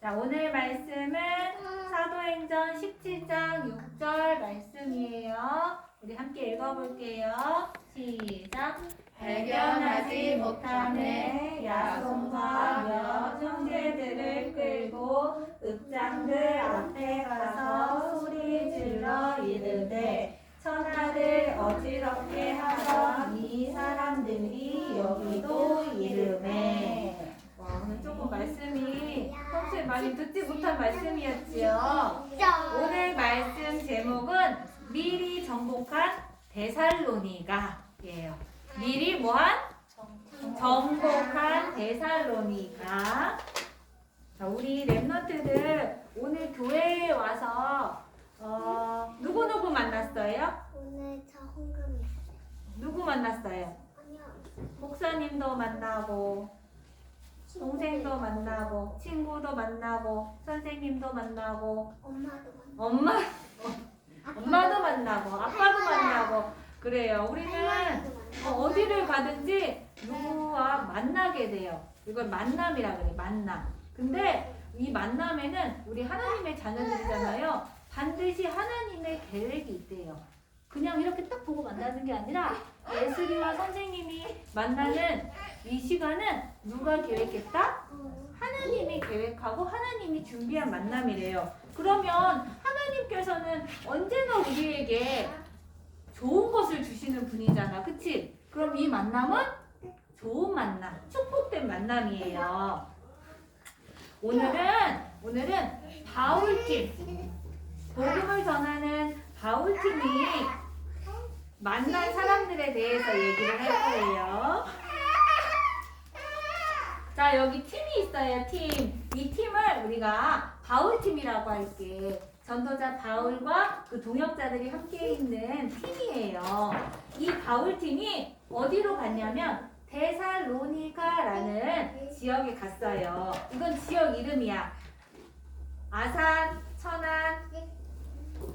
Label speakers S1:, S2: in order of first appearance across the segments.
S1: 자, 오늘 말씀은 사도행전 17장 6절 말씀이에요. 우리 함께 읽어볼게요. 시작. 발견하지 못함에 야손과 몇 형제들을 끌고 읍장들 앞에 가서 소리 질러 이르되 천하를 어지럽게 하던 이 사람들이 여기도 이름에 와, 오늘 조금 평소에 많이 듣지 못한 말씀이었지요. 오늘 말씀 제목은 미리 정복한 데살로니가예요. 미리 뭐한? 정복한 데살로니가. 자, 우리 랩너트들 오늘 교회에 와서 어, 누구 누구 만났어요?
S2: 오늘 저 홍금이
S1: 누구 만났어요?
S2: 아니요
S1: 목사님도 만나고 동생도 만나고 친구도 만나고 선생님도 만나고
S2: 엄마도 만나
S1: 엄마 엄마도 만나고 아빠도 만나고 그래요. 우리는 어, 어디를 가든지 누구와 만나게 돼요. 이걸 만남이라 그래. 만남. 근데 이 만남에는 우리 하나님의 자녀들이잖아요. 반드시 하나님의 계획이 있대요. 그냥 이렇게 딱 보고 만나는 게 아니라 예수리와 선생님이 만나는 이 시간은 누가 계획했다? 하나님이 계획하고 하나님이 준비한 만남이래요. 그러면 하나님께서는 언제나 우리에게 좋은 것을 주시는 분이잖아. 그치? 그럼 이 만남은 좋은 만남, 축복된 만남이에요. 오늘은, 오늘은 바울팀, 복음을 전하는 바울팀이 만난 사람들에 대해서 얘기를 할 거예요. 자, 여기 팀이 있어요, 팀. 이 팀을 우리가 바울팀이라고 할게. 전도자 바울과 그 동역자들이 함께 있는 팀이에요. 이 바울팀이 어디로 갔냐면 데살로니가라는 지역에 갔어요. 이건 지역 이름이야. 아산, 천안,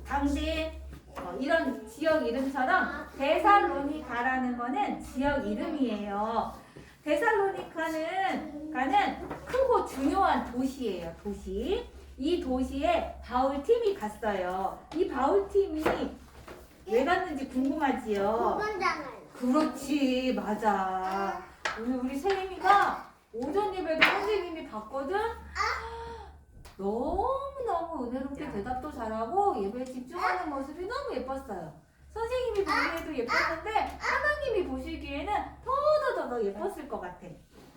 S1: 당진 어, 이런 지역 이름처럼 데살로니가라는 거는 지역 이름이에요. 데살로니카는 가는 크고 중요한 도시예요. 도시. 이 도시에 바울 팀이 갔어요. 이 바울 팀이 왜 갔는지 궁금하지요? 그렇지, 맞아. 오늘 우리 세림이가 오전 예배도 선생님이 봤거든? 너무너무 은혜롭게 대답도 잘하고 예배에 집중하는 모습이 너무 예뻤어요. 선생님이 보기에도 예뻤는데 하나님이 보시기에는 더더더 예뻤을 것 같아.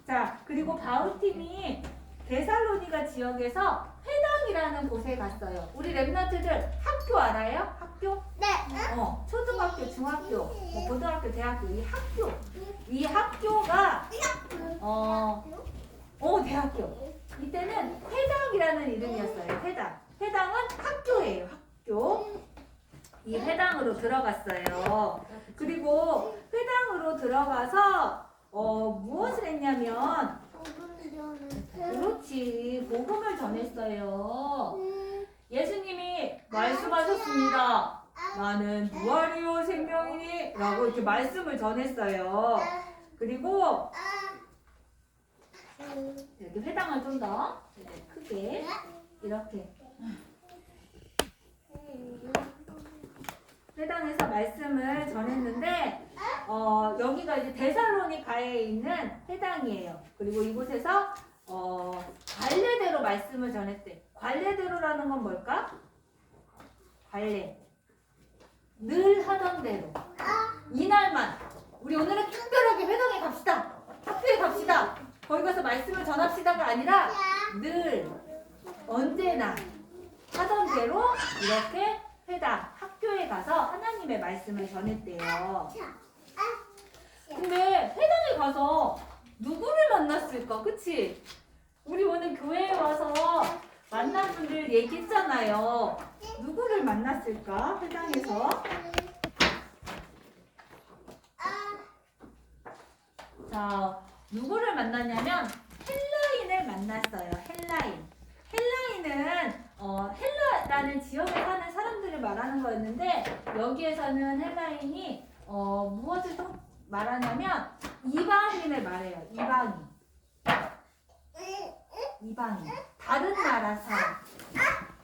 S1: 자, 그리고 바울팀이 데살로니가 지역에서 회당이라는 곳에 갔어요. 우리 랩나트들 학교 알아요? 학교?
S2: 네
S1: 어, 초등학교, 중학교, 뭐 고등학교, 대학교 이 학교 이 학교가 어, 어 대학교 이때는 회당이라는 이름이었어요. 회당. 회당은 학교예요. 학교. 이 회당으로 들어갔어요. 그리고 회당으로 들어가서 어, 무엇을 했냐면 그렇지 복음을 전했어요. 예수님이 말씀하셨습니다. 나는 부활이요 생명이니 라고 이렇게 말씀을 전했어요. 그리고 이렇게 회당을 좀 더 크게 이렇게 회당에서 말씀을 전했는데 어, 여기가 이제 데살로니가에 있는 회당이에요. 그리고 이곳에서 어, 관례대로 말씀을 전했대. 관례대로라는 건 뭘까? 관례. 늘 하던 대로. 이날만. 우리 오늘은 특별하게 회당에 갑시다. 학교에 갑시다. 거기 가서 말씀을 전합시다가 아니라 늘 언제나 하던 대로 이렇게 회당 학교에 가서 하나님의 말씀을 전했대요. 근데 회당에 가서 누구를 만났을까? 그치? 우리 오늘 교회에 와서 만난 분들 얘기했잖아요. 누구를 만났을까? 회당에서. 자, 누구를 만났냐면 헬라인을 만났어요. 헬라인. 헬라인은 어, 헬라라는 지역에 사는 사람들을 말하는 거였는데 여기에서는 헬라인이 어, 무엇을 또 말하냐면 이방인을 말해요. 이방인. 이방인. 다른 나라 사람,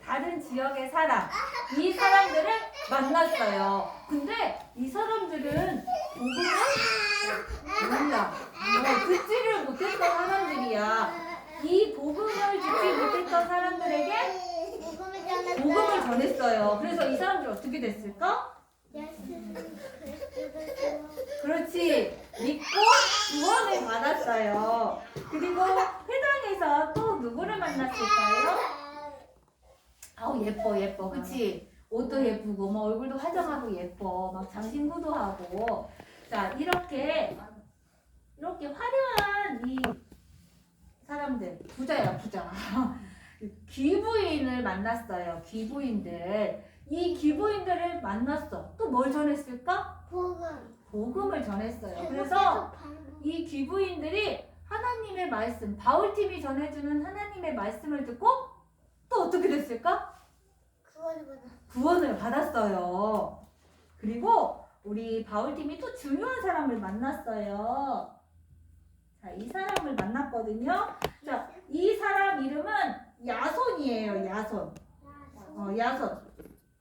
S1: 다른 지역의 사람, 이 사람들을 만났어요. 근데 이 사람들은 복음을 몰라. 어, 듣지를 못했던 사람들이야. 이 복음을 듣지 못했던 사람들에게
S2: 복음을
S1: 전했어요. 그래서 이 사람들 어떻게 됐을까? 그렇지. 믿고 구원을 받았어요. 그리고 회당에서 또 누구를 만났을까요? 아우 예뻐 예뻐 그치? 옷도 예쁘고 뭐 얼굴도 화장하고 예뻐 막 장신구도 하고 자 이렇게 이렇게 화려한 이 사람들 부자야 부자 귀부인을 만났어요 귀부인들 이 귀부인들을 만났어 또 뭘 전했을까?
S2: 복음.
S1: 복음을 전했어요 그래서 이 귀부인들이 하나님의 말씀, 바울팀이 전해주는 하나님의 말씀을 듣고 또 어떻게 됐을까?
S2: 그거를 보다.
S1: 구원을 받았어요. 그리고 우리 바울팀이 또 중요한 사람을 만났어요. 자, 이 사람을 만났거든요. 자, 이 사람 이름은 야손이에요, 야손. 어, 야손.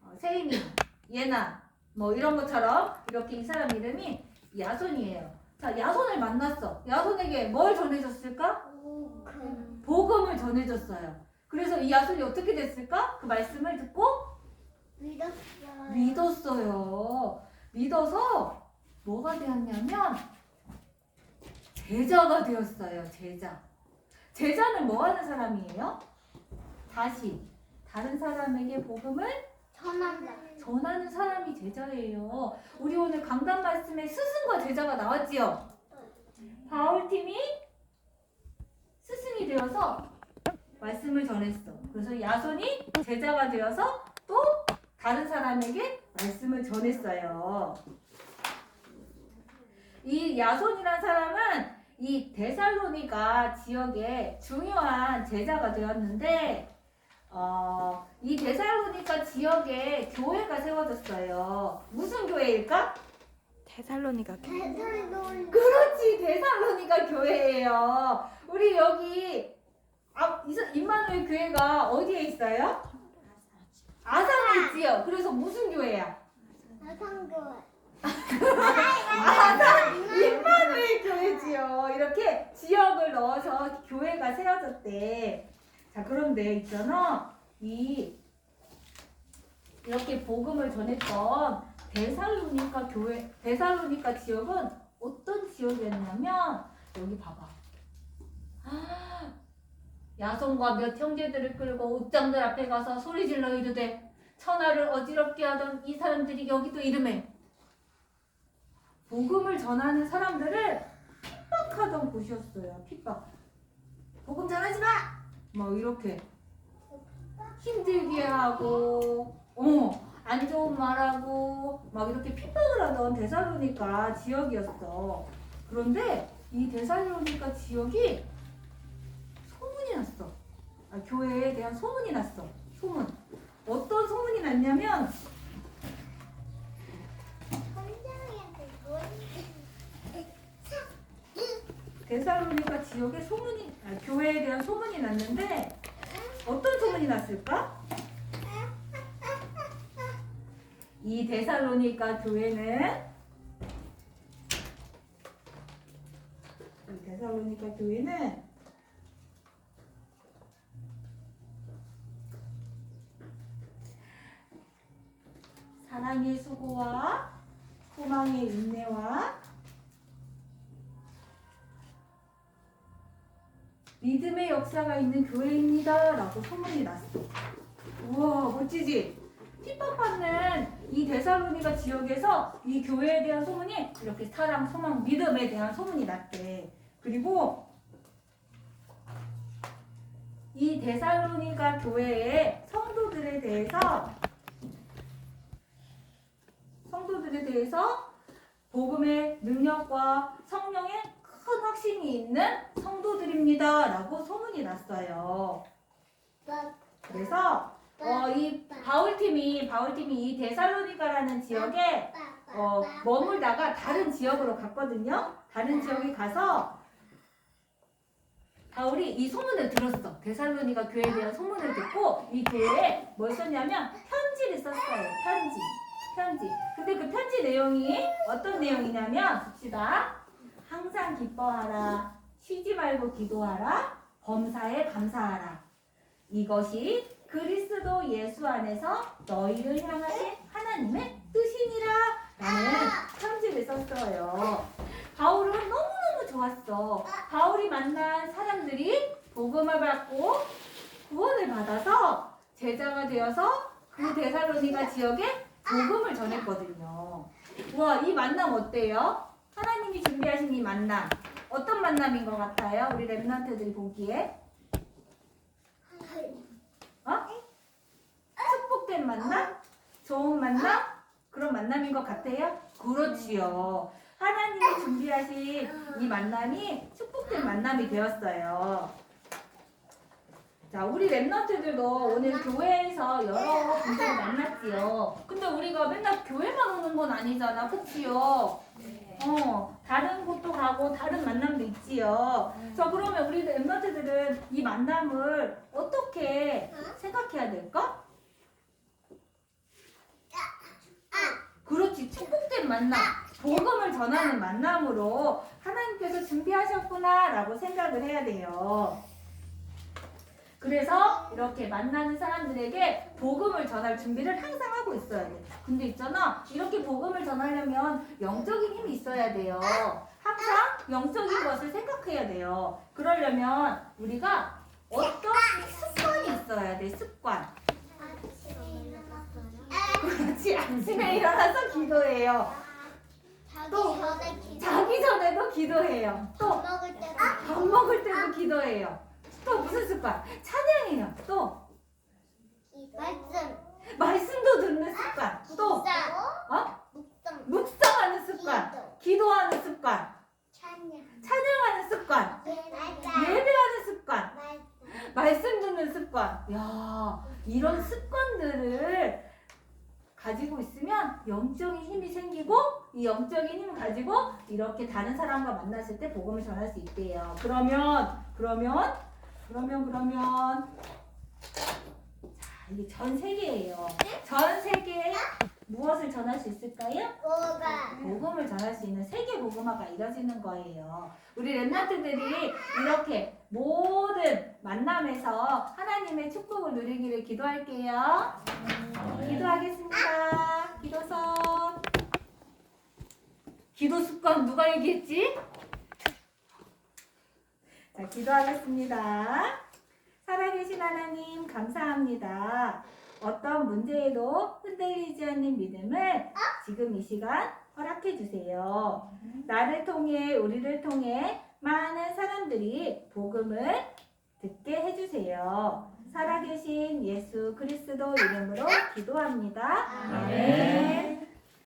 S1: 어, 세이미, 예나, 뭐 이런 것처럼 이렇게 이 사람 이름이 야손이에요. 자, 야손을 만났어. 야손에게 뭘 전해줬을까?
S2: 복음.
S1: 복음을 전해줬어요. 그래서 이 야손이 어떻게 됐을까? 그 말씀을 듣고
S2: 믿었어요.
S1: 믿었어요. 믿어서 뭐가 되었냐면 제자가 되었어요. 제자. 제자는 뭐 하는 사람이에요? 다시 다른 사람에게 복음을
S2: 전한다.
S1: 전하는 사람이 제자예요. 우리 오늘 강단 말씀에 스승과 제자가 나왔지요. 바울팀이 스승이 되어서 말씀을 전했어. 그래서 야손이 제자가 되어서 또 다른 사람에게 말씀을 전했어요. 이 야손이란 사람은 이 데살로니가 지역의 중요한 제자가 되었는데 어, 이 데살로니가 지역에 교회가 세워졌어요. 무슨 교회일까?
S2: 대선이 놓은
S1: 그렇지, 데살로니가 교회예요. 우리 여기 아, 임마누엘 교회가 어디에 있어요? 아산에 있지요. 그래서 무슨 교회야?
S2: 대선교회.
S1: 아산 임마누엘 교회지요. 이렇게 지역을 넣어서 교회가 세워졌대. 자, 그런데 있잖아. 이 이렇게 복음을 전했던 데살로니가 교회, 데살로니가 지역은 어떤 지역이었냐면 여기 봐봐. 아, 야손과 몇 형제들을 끌고 옥장들 앞에 가서 소리 질러 이르되 천하를 어지럽게 하던 이 사람들이 여기도 이름에 복음을 전하는 사람들을 핍박하던 곳이었어요. 핍박. 복음 전하지 마. 뭐 이렇게 힘들게 하고, 어, 안 좋은 말하고 막 이렇게 핍박을 하던 데살로니가 지역이었어. 그런데 이 데살로니가 지역이 소문이 났어. 아, 교회에 대한 소문이 났어. 소문. 어떤 소문이 났냐면
S2: 선생님한테 뭐
S1: 데살로니가 지역에 소문이 아, 교회에 대한 소문이 났는데 어떤 소문이 났을까? 이 데살로니가 교회는 이 데살로니가 교회는 사랑의 수고와 소망의 인내와 믿음의 역사가 있는 교회입니다. 라고 소문이 났어. 우와, 멋지지? 핍박받는 이 데살로니가 지역에서 이 교회에 대한 소문이 이렇게 사랑, 소망, 믿음에 대한 소문이 났대. 그리고 이 데살로니가 교회의 성도들에 대해서 성도들에 대해서 복음의 능력과 성령의 큰 확신이 있는 성도들입니다. 라고 소문이 났어요. 그래서 어, 이 바울팀이 바울팀이 이 데살로니가라는 지역에 어, 머물다가 다른 지역으로 갔거든요. 다른 지역에 가서 바울이 이 소문을 들었어. 데살로니가 교회에 대한 소문을 듣고 이 교회에 뭘 썼냐면 편지를 썼어요. 편지. 편지. 근데 그 편지 내용이 어떤 내용이냐면 봅시다. 항상 기뻐하라. 쉬지 말고 기도하라. 범사에 감사하라. 이것이 그리스도 예수 안에서 너희를 향하신 하나님의 뜻이니라. 라는 편지를 썼어요. 바울은 너무너무 좋았어. 바울이 만난 사람들이 복음을 받고 구원을 받아서 제자가 되어서 그 데살로니가 지역에 복음을 전했거든요. 와, 이 만남 어때요? 하나님이 준비하신 이 만남. 어떤 만남인 것 같아요? 우리 랩런트들이 보기에. 어? 축복된 만남? 좋은 만남? 그런 만남인 것 같아요? 그렇지요. 하나님이 준비하신 이 만남이 축복된 만남이 되었어요. 자, 우리 랩런트들도 오늘 교회에서 여러 분들을 만났지요. 근데 우리가 맨날 교회만 오는 건 아니잖아. 그치요? 어, 다른 곳도 가고 다른 만남도 있지요. 자, 그러면 우리 랩런트들은 이 만남을 어떻게 생각해야 될까? 그렇지, 축복된 만남. 복음을 전하는 만남으로 하나님께서 준비하셨구나라고 생각을 해야 돼요. 그래서 이렇게 만나는 사람들에게 복음을 전할 준비를 항상 하고 있어야 돼. 근데 있잖아, 이렇게 복음을 전하려면 영적인 힘이 있어야 돼요. 항상 영적인 것을 생각해야 돼요. 그러려면 우리가 어떤 습관이 있어야 돼, 습관. 그렇지, 아침에 일어나서 기도해요. 또 자기 전에도 기도해요. 또
S2: 밥 먹을 때도
S1: 밥 먹을 때도 기도해요. 또 무슨 습관? 찬양해요. 또
S2: 말씀
S1: 말씀도 듣는 습관. 또 어?
S2: 묵상
S1: 묵상하는 습관.
S2: 기도
S1: 기도하는 습관.
S2: 찬양
S1: 찬양하는 습관. 예배하는 습관. 말씀 듣는 습관. 야, 이런 습관들을 가지고 있으면 영적인 힘이 생기고 이 영적인 힘을 가지고 이렇게 다른 사람과 만났을 때 복음을 전할 수 있대요. 그러면 그러면 그러면 그러면 자, 이게 전 세계예요. 전 세계에 무엇을 전할 수 있을까요?
S2: 뭐가
S1: 복음을 전할 수 있는 세계 복음화가 이뤄지는 거예요. 우리 랩나트들이 이렇게 모든 만남에서 하나님의 축복을 누리기를 기도할게요. 기도하겠습니다. 기도선. 기도 습관 누가 얘기했지? 자, 기도하겠습니다. 살아계신 하나님, 감사합니다. 어떤 문제에도 흔들리지 않는 믿음을 지금 이 시간 허락해 주세요. 나를 통해, 우리를 통해 많은 사람들이 복음을 듣게 해주세요. 살아계신 예수 그리스도 이름으로 기도합니다. 아멘.